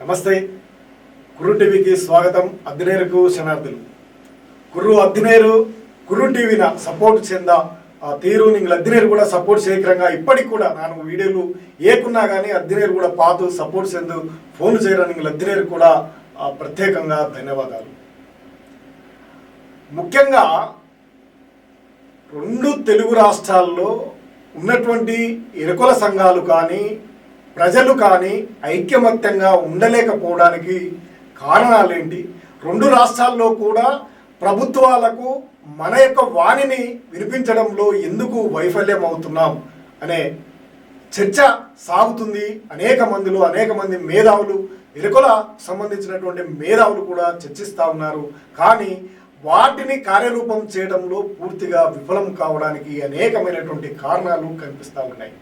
నమస్తే. కుర్రు టీవీకి స్వాగతం. అద్దినేరుకు శనార్థులు కుర్రు అద్దినేరు కుర్రు టీవీన సపోర్ట్ చెంద ఆ తీరు నీళ్ళు అద్దినేరు కూడా సపోర్ట్ చేయకరంగా ఇప్పటికి కూడా నాలుగు వీడియోలు ఏకున్నా కానీ అద్దినేరు కూడా పాతు సపోర్ట్ చెందు ఫోన్ చేయరా నీళ్ళు అద్దినేరు కూడా ప్రత్యేకంగా ధన్యవాదాలు. ముఖ్యంగా రెండు తెలుగు రాష్ట్రాల్లో ఉన్నటువంటి ఎరుకుల సంఘాలు కానీ ప్రజలు కానీ ఐక్యమత్యంగా ఉండలేకపోవడానికి కారణాలేంటి? రెండు రాష్ట్రాల్లో కూడా ప్రభుత్వాలకు మన యొక్క వాణిని వినిపించడంలో ఎందుకు వైఫల్యం అవుతున్నాం అనే చర్చ సాగుతుంది. అనేక మందిలో అనేక మంది మేధావులు ఎరుకల సంబంధించినటువంటి మేధావులు కూడా చర్చిస్తూ ఉన్నారు. కానీ వాటిని కార్యరూపం చేయడంలో పూర్తిగా విఫలం కావడానికి అనేకమైనటువంటి కారణాలు కనిపిస్తూ ఉన్నాయి.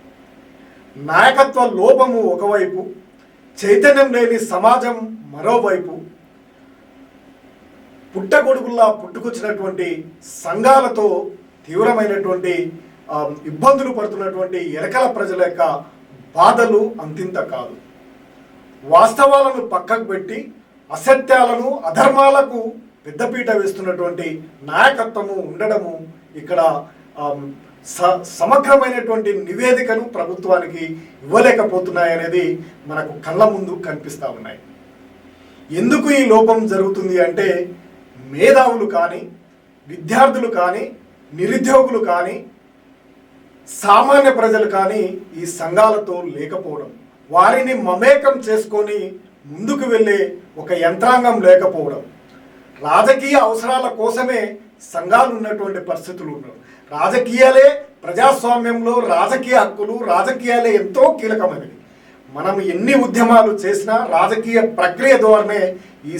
నాయకత్వ లోపము ఒకవైపు చైతన్యం లేని సమాజం మరోవైపు పుట్టగొడుగుల్లా పుట్టుకొచ్చినటువంటి సంఘాలతో తీవ్రమైనటువంటి ఇబ్బందులు పడుతున్నటువంటి ఎరకల ప్రజల యొక్క బాధలు అంతింత కాదు. వాస్తవాలను పక్కకు పెట్టి అసత్యాలను అధర్మాలకు పెద్దపీట వేస్తున్నటువంటి నాయకత్వము ఉండడము ఇక్కడ స సమగ్రమైనటువంటి నివేదికను ప్రభుత్వానికి ఇవ్వలేకపోతున్నాయనేది మనకు కళ్ళ ముందు కనిపిస్తూ ఉన్నాయి. ఎందుకు ఈ లోపం జరుగుతుంది అంటే మేధావులు కానీ విద్యార్థులు కానీ నిరుద్యోగులు కానీ సామాన్య ప్రజలు కానీ ఈ సంఘాలతో లేకపోవడం వారిని మమేకం చేసుకొని ముందుకు వెళ్ళే ఒక యంత్రాంగం లేకపోవడం రాజకీయ అవసరాల కోసమే సంఘాలు ఉన్నటువంటి పరిస్థితులు ఉండవు రాజకీయాలే ప్రజాస్వామ్యంలో రాజకీయ హక్కులు రాజకీయాలే ఎంతో కీలకమైనవి. మనం ఎన్ని ఉద్యమాలు చేసినా రాజకీయ ప్రక్రియ ద్వారానే ఈ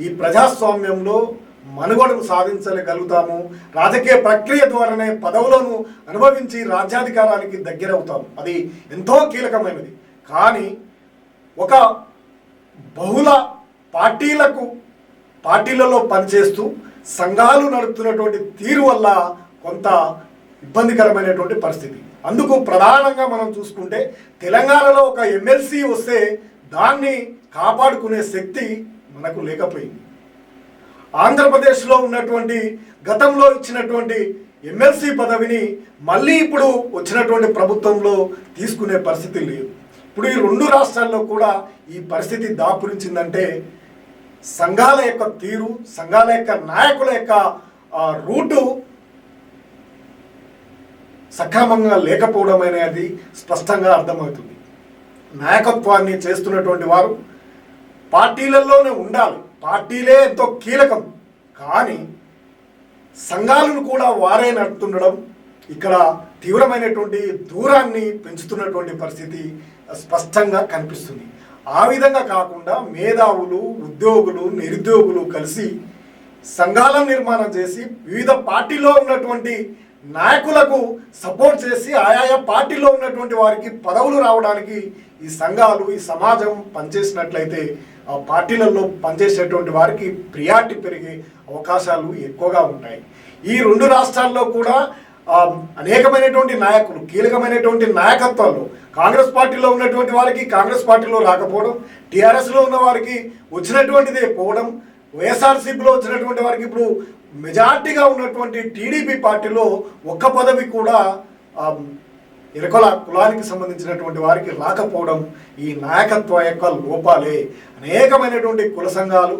ఈ ప్రజాస్వామ్యంలో మనుగడను సాధించగలుగుతాము. రాజకీయ ప్రక్రియ ద్వారానే పదవులను అనుభవించి రాజ్యాధికారానికి దగ్గరవుతాము. అది ఎంతో కీలకమైనది. కానీ ఒక బహుళ పార్టీలకు పార్టీలలో పనిచేస్తూ సంఘాలు నడుపుతున్నటువంటి తీరు వల్ల కొంత ఇబ్బందికరమైనటువంటి పరిస్థితి. అందుకు ప్రధానంగా మనం చూసుకుంటే తెలంగాణలో ఒక ఎమ్మెల్సీ వస్తే దాన్ని కాపాడుకునే శక్తి మనకు లేకపోయింది. ఆంధ్రప్రదేశ్లో ఉన్నటువంటి గతంలో ఇచ్చినటువంటి ఎమ్మెల్సీ పదవిని మళ్ళీ ఇప్పుడు వచ్చినటువంటి ప్రభుత్వంలో తీసుకునే పరిస్థితి లేదు. ఇప్పుడు ఈ రెండు రాష్ట్రాల్లో కూడా ఈ పరిస్థితి దాపురించిందంటే సంఘాల యొక్క తీరు సంఘాల యొక్క నాయకుల యొక్క రూటు సక్రమంగా లేకపోవడం అనేది స్పష్టంగా అర్థమవుతుంది. నాయకత్వాన్ని చేస్తున్నటువంటి వారు పార్టీలలోనే ఉండాలి. పార్టీలే ఎంతో కీలకం. కానీ సంఘాలను కూడా వారే నడుపుతుండడం ఇక్కడ తీవ్రమైనటువంటి దూరాన్ని పెంచుతున్నటువంటి పరిస్థితి స్పష్టంగా కనిపిస్తుంది. ఆ విధంగా కాకుండా మేధావులు ఉద్యోగులు నిరుద్యోగులు కలిసి సంఘాల నిర్మాణం చేసి వివిధ పార్టీలో ఉన్నటువంటి నాయకులకు సపోర్ట్ చేసి ఆయా పార్టీలో ఉన్నటువంటి వారికి పదవులు రావడానికి ఈ సంఘాలు ఈ సమాజం పనిచేసినట్లయితే ఆ పార్టీలలో పనిచేసేటువంటి వారికి ప్రియారిటీ పెరిగే అవకాశాలు ఎక్కువగా ఉంటాయి. ఈ రెండు రాష్ట్రాల్లో కూడా అనేకమైనటువంటి నాయకులు కీలకమైనటువంటి నాయకత్వాలు కాంగ్రెస్ పార్టీలో ఉన్నటువంటి వారికి కాంగ్రెస్ పార్టీలో రాకపోవడం టీఆర్ఎస్లో ఉన్న వారికి వచ్చినటువంటిదే పోవడం వైఎస్ఆర్సీపీలో వచ్చినటువంటి వారికి ఇప్పుడు మెజార్టీగా ఉన్నటువంటి టీడీపీ పార్టీలో ఒక్క పదవి కూడా ఇరకొల కులానికి సంబంధించినటువంటి వారికి రాకపోవడం ఈ నాయకత్వ యొక్క లోపాలే. అనేకమైనటువంటి కుల సంఘాలు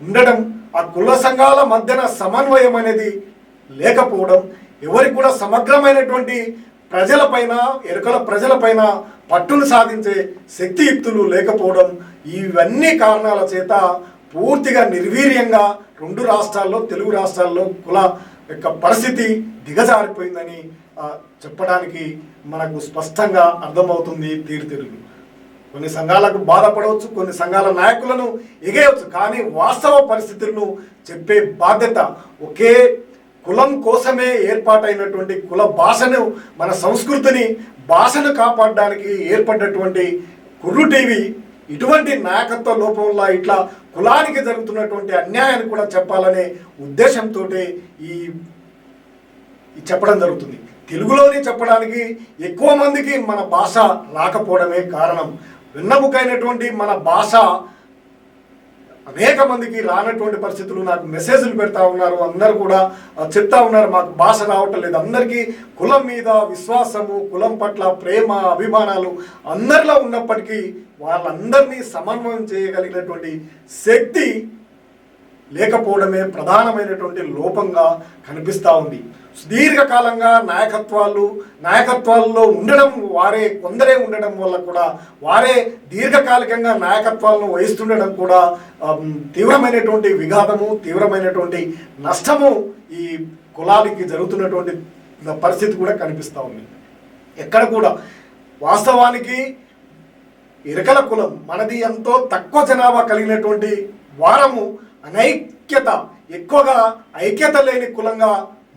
ఉండడం ఆ కుల సంఘాల మధ్యన సమన్వయం అనేది లేకపోవడం ఎవరికి కూడా సమగ్రమైనటువంటి ప్రజలపైన ఎరుకల ప్రజలపైన పట్టును సాధించే శక్తియుక్తులు లేకపోవడం ఇవన్నీ కారణాల చేత పూర్తిగా నిర్వీర్యంగా రెండు రాష్ట్రాల్లో తెలుగు రాష్ట్రాల్లో కుల యొక్క పరిస్థితి దిగజారిపోయిందని చెప్పడానికి మనకు స్పష్టంగా అర్థమవుతుంది తీరుతెరుగు. కొన్ని సంఘాలకు బాధపడవచ్చు కొన్ని సంఘాల నాయకులను ఎగేయవచ్చు కానీ వాస్తవ పరిస్థితులను చెప్పే బాధ్యత ఒకే కులం కోసమే ఏర్పాటైనటువంటి కుల భాషను మన సంస్కృతిని భాషను కాపాడడానికి ఏర్పడినటువంటి కుర్రు టీవీ ఇటువంటి నాయకత్వ లోపం వల్ల ఇట్లా కులానికి జరుగుతున్నటువంటి అన్యాయాన్ని కూడా చెప్పాలనే ఉద్దేశంతో ఈ చెప్పడం జరుగుతుంది. తెలుగులోని చెప్పడానికి ఎక్కువ మందికి మన భాష రాకపోవడమే కారణం. విన్నముకైనటువంటి మన భాష అనేక మందికి రానటువంటి పరిస్థితులు నాకు మెసేజ్లు పెడతా ఉన్నారు. అందరు కూడా చెప్తా ఉన్నారు మాకు భాష రావటం లేదు. అందరికీ కులం మీద విశ్వాసము కులం పట్ల ప్రేమ అభిమానాలు అందరిలో ఉన్నప్పటికీ వాళ్ళందరినీ సమన్వయం చేయగలిగినటువంటి శక్తి లేకపోవడమే ప్రధానమైనటువంటి లోపంగా కనిపిస్తూ ఉంది. సుదీర్ఘకాలంగా నాయకత్వాలు నాయకత్వాల్లో ఉండడం వారే కొందరే ఉండడం వల్ల కూడా వారే దీర్ఘకాలికంగా నాయకత్వాలను వహిస్తుండడం కూడా తీవ్రమైనటువంటి విఘాతము తీవ్రమైనటువంటి నష్టము ఈ కులాలకి జరుగుతున్నటువంటి పరిస్థితి కూడా కనిపిస్తూ ఉంది. ఎక్కడ కూడా వాస్తవానికి ఇరకల కులం మనది ఎంతో తక్కువ జనాభా కలిగినటువంటి వారము అనైక్యత ఎక్కువగా ఐక్యత లేని కులంగా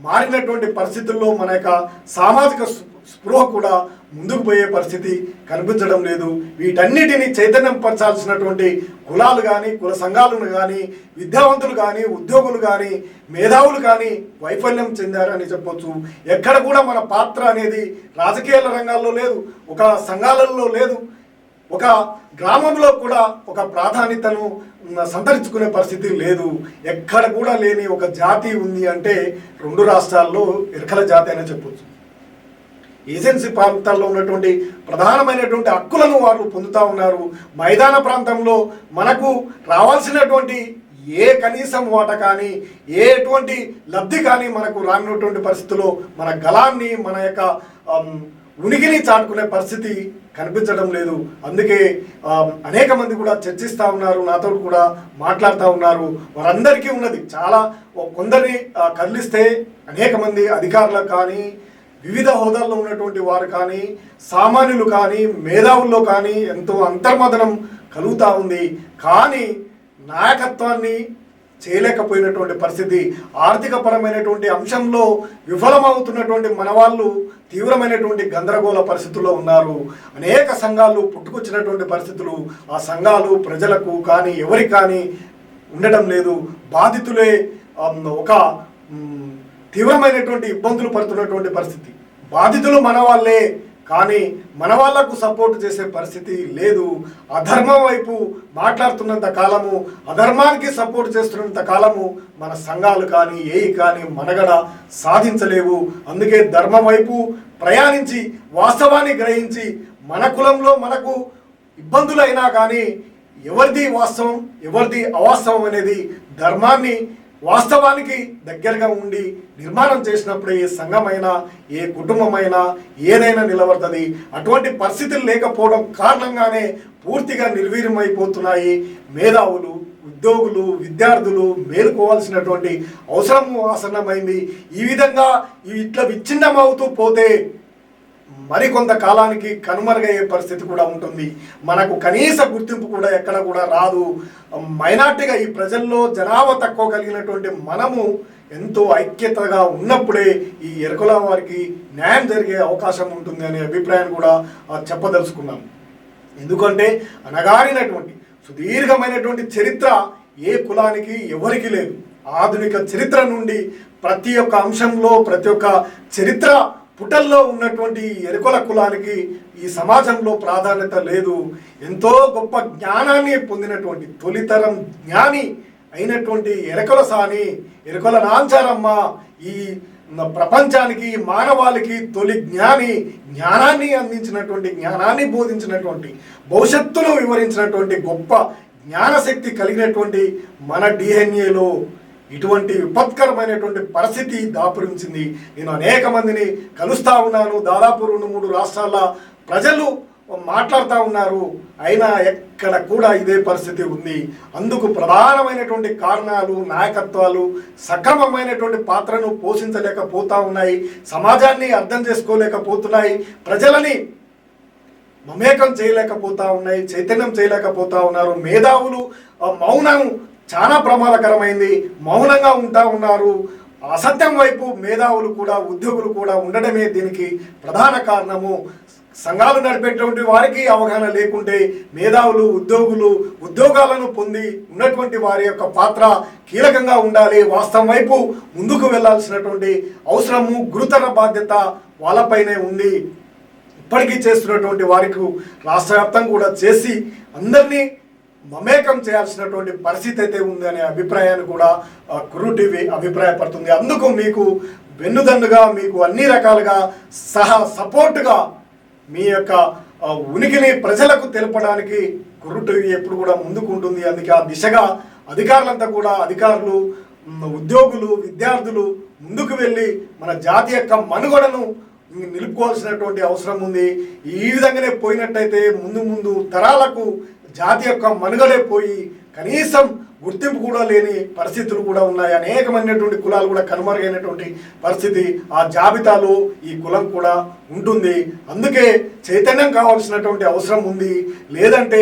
మారినటువంటి పరిస్థితుల్లో మన యొక్క సామాజిక స్పృహ కూడా ముందుకు పోయే పరిస్థితి కనిపించడం లేదు. వీటన్నిటిని చైతన్యం పరచాల్సినటువంటి కులాలు కానీ కుల సంఘాలను కానీ విద్యావంతులు కానీ ఉద్యోగులు కానీ మేధావులు కానీ వైఫల్యం చెందారని చెప్పొచ్చు. ఎక్కడ కూడా మన పాత్ర అనేది రాజకీయాల రంగాల్లో లేదు ఒక సంఘాలలో లేదు. ఒక గ్రామంలో కూడా ఒక ప్రాధాన్యతను సంతరించుకునే పరిస్థితి లేదు. ఎక్కడ కూడా లేని ఒక జాతి ఉంది అంటే రెండు రాష్ట్రాల్లో ఇరకల జాతి అనే చెప్పొచ్చు. ఏజెన్సీ ప్రాంతాల్లో ఉన్నటువంటి ప్రధానమైనటువంటి హక్కులను వారు పొందుతూ ఉన్నారు. మైదాన ప్రాంతంలో మనకు రావాల్సినటువంటి ఏ కనీసం వాట కానీ ఏ ఎటువంటి లబ్ధి కానీ మనకు రానటువంటి పరిస్థితుల్లో మన గలాన్ని మన యొక్క ఉనికిని చాటుకునే పరిస్థితి కనిపించడం లేదు. అందుకే అనేక మంది కూడా చర్చిస్తూ ఉన్నారు నాతో కూడా మాట్లాడుతూ ఉన్నారు. వారందరికీ ఉన్నది. చాలా కొందరిని కదిలిస్తే అనేక మంది అధికారులకు కానీ వివిధ హోదాల్లో ఉన్నటువంటి వారు కానీ సామాన్యులు కానీ మేధావుల్లో కానీ ఎంతో అంతర్మదనం కలుగుతూ ఉంది. కానీ నాయకత్వాన్ని చేయలేకపోయినటువంటి పరిస్థితి ఆర్థిక పరమైనటువంటి అంశంలో విఫలమవుతున్నటువంటి మన వాళ్ళు తీవ్రమైనటువంటి గందరగోళ పరిస్థితుల్లో ఉన్నారు. అనేక సంఘాలు పుట్టుకొచ్చినటువంటి పరిస్థితులు. ఆ సంఘాలు ప్రజలకు కానీ ఎవరికి కానీ ఉండడం లేదు. బాధితులే ఒక తీవ్రమైనటువంటి ఇబ్బందులు పడుతున్నటువంటి పరిస్థితి. బాధితులు మన వాళ్ళే. కానీ మన వాళ్ళకు సపోర్ట్ చేసే పరిస్థితి లేదు. అధర్మం వైపు మాట్లాడుతున్నంత కాలము అధర్మానికి సపోర్ట్ చేస్తున్నంత కాలము మన సంఘాలు కానీ ఏవి కానీ మనగడ సాధించలేవు. అందుకే ధర్మం వైపు ప్రయాణించి వాస్తవాన్ని గ్రహించి మన కులంలో మనకు ఇబ్బందులైనా కానీ ఎవరిది వాస్తవం ఎవరిది అవాస్తవం అనేది ధర్మాన్ని వాస్తవానికి దగ్గరగా ఉండి నిర్మాణం చేసినప్పుడే ఏ సంఘమైనా ఏ కుటుంబమైనా ఏదైనా నిలబడుతుంది. అటువంటి పరిస్థితులు లేకపోవడం కారణంగానే పూర్తిగా నిర్వీర్యమైపోతున్నాయి. మేధావులు ఉద్యోగులు విద్యార్థులు మేలుకోవాల్సినటువంటి అవసరము ఆసన్నమైంది. ఈ విధంగా ఇట్లా విచ్ఛిన్నమవుతూ పోతే మరికొంత కాలానికి కనుమరుగయ్యే పరిస్థితి కూడా ఉంటుంది. మనకు కనీస గుర్తింపు కూడా ఎక్కడ కూడా రాదు. మైనార్టీగా ఈ ప్రజల్లో జనాభా తక్కువ కలిగినటువంటి మనము ఎంతో ఐక్యతగా ఉన్నప్పుడే ఈ ఎరకుల వారికి న్యాయం జరిగే అవకాశం ఉంటుంది అనే అభిప్రాయం కూడా చెప్పదలుచుకున్నాము చెప్పదలుచుకున్నాం. ఎందుకంటే అనగారినటువంటి సుదీర్ఘమైనటువంటి చరిత్ర ఏ కులానికి ఎవరికి లేదు. ఆధునిక చరిత్ర నుండి ప్రతి ఒక్క అంశంలో ప్రతి ఒక్క చరిత్ర పుటల్లో ఉన్నటువంటి ఎరుకల కులానికి ఈ సమాజంలో ప్రాధాన్యత లేదు. ఎంతో గొప్ప జ్ఞానాన్ని పొందినటువంటి తొలితరం జ్ఞాని అయినటువంటి ఎరకల సాని ఎరకల నాంచారమ్మ ఈ ప్రపంచానికి మానవాళికి తొలి జ్ఞాని జ్ఞానాన్ని అందించినటువంటి జ్ఞానాన్ని బోధించినటువంటి భవిష్యత్తును వివరించినటువంటి గొప్ప జ్ఞానశక్తి కలిగినటువంటి మన డిఎన్ఏలో ఇటువంటి విపత్కరమైనటువంటి పరిస్థితి దాపురించింది. నేను అనేక మందిని కలుస్తూ ఉన్నాను. దాదాపు రెండు మూడు రాష్ట్రాల ప్రజలు మాట్లాడుతూ ఉన్నారు. అయినా ఎక్కడ కూడా ఇదే పరిస్థితి ఉంది. అందుకు ప్రధానమైనటువంటి కారణాలు నాయకత్వాలు సక్రమమైనటువంటి పాత్రను పోషించలేకపోతూ ఉన్నాయి. సమాజాన్ని అర్థం చేసుకోలేకపోతున్నాయి. ప్రజలని మమేకం చేయలేకపోతా ఉన్నాయి. చైతన్యం చేయలేకపోతా ఉన్నారు. మేధావులు మౌనం చాలా ప్రమాదకరమైంది. మౌనంగా ఉంటా ఉన్నారు. అసత్యం వైపు మేధావులు కూడా ఉద్యోగులు కూడా ఉండడమే దీనికి ప్రధాన కారణము. సంఘాలు నడిపేటువంటి వారికి అవగాహన లేకుంటే మేధావులు ఉద్యోగులు ఉద్యోగాలను పొంది ఉన్నటువంటి వారి యొక్క పాత్ర కీలకంగా ఉండాలి. వాస్తవం వైపు ముందుకు వెళ్ళాల్సినటువంటి అవసరము గురుతర బాధ్యత వాళ్ళపైనే ఉంది. ఇప్పటికీ చేస్తున్నటువంటి వారికి రాష్ట్ర కూడా చేసి అందరినీ మమేకం చేయాల్సినటువంటి పరిస్థితి అయితే ఉంది అనే అభిప్రాయాన్ని కూడా కురు టీవీ అభిప్రాయపడుతుంది. అందుకు మీకు వెన్నుదన్నుగా మీకు అన్ని రకాలుగా సహా సపోర్ట్గా మీ యొక్క ఉనికిని ప్రజలకు తెలపడానికి కుర్రు టీవీ ఎప్పుడు కూడా ముందుకు ఉంటుంది. అందుకే ఆ దిశగా అధికారులంతా కూడా అధికారులు ఉద్యోగులు విద్యార్థులు ముందుకు వెళ్ళి మన జాతి యొక్క మనుగడను నిలుపుకోవాల్సినటువంటి అవసరం ఉంది. ఈ విధంగానే పోయినట్టయితే ముందు ముందు తరాలకు జాతి యొక్క మనుగడే పోయి కనీసం గుర్తింపు కూడా లేని పరిస్థితులు కూడా ఉన్నాయి. అనేకమైనటువంటి కులాలు కూడా కనుమరుగైనటువంటి పరిస్థితి ఆ జాబితాలో ఈ కులం కూడా ఉంటుంది. అందుకే చైతన్యం కావాల్సినటువంటి అవసరం ఉంది. లేదంటే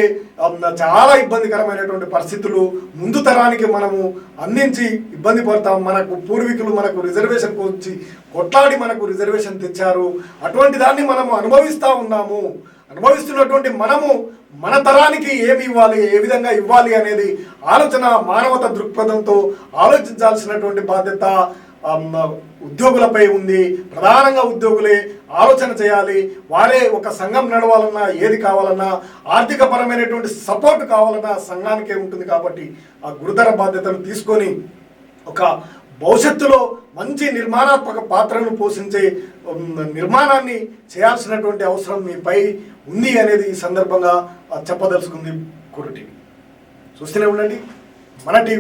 చాలా ఇబ్బందికరమైనటువంటి పరిస్థితులు ముందు తరానికి మనము అందించి ఇబ్బంది పడతాం. మనకు పూర్వీకులు మనకు రిజర్వేషన్ వచ్చి కొట్లాడి మనకు రిజర్వేషన్ తెచ్చారు. అటువంటి దాన్ని మనము అనుభవిస్తూ ఉన్నాము. అనుభవిస్తున్నటువంటి మనము మన తరానికి ఏమి ఇవ్వాలి ఏ విధంగా ఇవ్వాలి అనేది ఆలోచన మానవత దృక్పథంతో ఆలోచించాల్సినటువంటి బాధ్యత ఉద్యోగులపై ఉంది. ప్రధానంగా ఉద్యోగులే ఆలోచన చేయాలి. వారే ఒక సంఘం నడవాలన్నా ఏది కావాలన్నా ఆర్థిక పరమైనటువంటి సపోర్ట్ కావాలన్నా సంఘానికే ఉంటుంది కాబట్టి ఆ గురుతర బాధ్యతను తీసుకొని ఒక భవిష్యత్తులో మంచి నిర్మాణాత్మక పాత్రను పోషించే నిర్మాణాన్ని చేయాల్సినటువంటి అవసరం మీపై ఉంది అనేది ఈ సందర్భంగా చెప్పదలుచుకుంది కురు టీవీ చూస్తూనే ఉండండి. మన టీవీ